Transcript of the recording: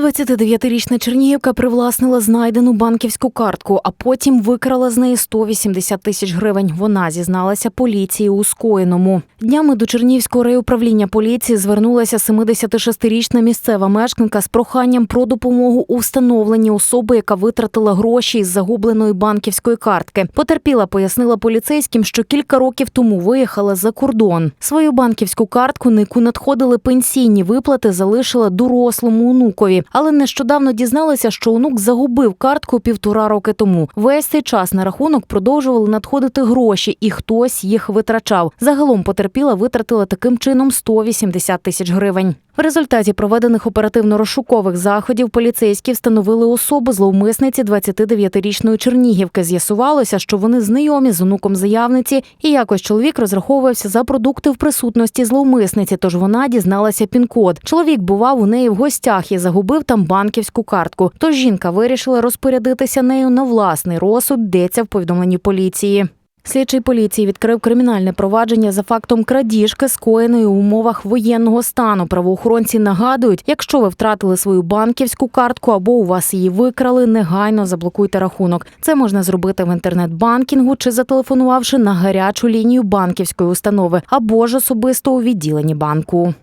29-річна Чернігівка привласнила знайдену банківську картку, а потім викрала з неї 180 тисяч гривень. Вона зізналася поліції у скоєному. Днями до Чернігівського райуправління поліції звернулася 76-річна місцева мешканка з проханням про допомогу у встановленні особи, яка витратила гроші із загубленої банківської картки. Потерпіла, пояснила поліцейським, що кілька років тому виїхала за кордон. Свою банківську картку, на яку надходили пенсійні виплати, залишила дорослому онукові, але нещодавно дізналася, що онук загубив картку півтора роки тому. Весь цей час на рахунок продовжували надходити гроші, і хтось їх витрачав. Загалом потерпіла витратила таким чином 180 тисяч гривень. В результаті проведених оперативно-розшукових заходів поліцейські встановили особу зловмисниці 29-річної Чернігівки. З'ясувалося, що вони знайомі з онуком заявниці, і якось чоловік розраховувався за продукти в присутності зловмисниці. Тож вона дізналася пін-код. Чоловік бував у неї в гостях і загубив там банківську картку. Тож жінка вирішила розпорядитися нею на власний розсуд, йдеться в повідомленні поліції. Слідчий поліції відкрив кримінальне провадження за фактом крадіжки, скоєної у умовах воєнного стану. Правоохоронці нагадують, якщо ви втратили свою банківську картку або у вас її викрали, негайно заблокуйте рахунок. Це можна зробити в інтернет-банкінгу чи зателефонувавши на гарячу лінію банківської установи або ж особисто у відділенні банку.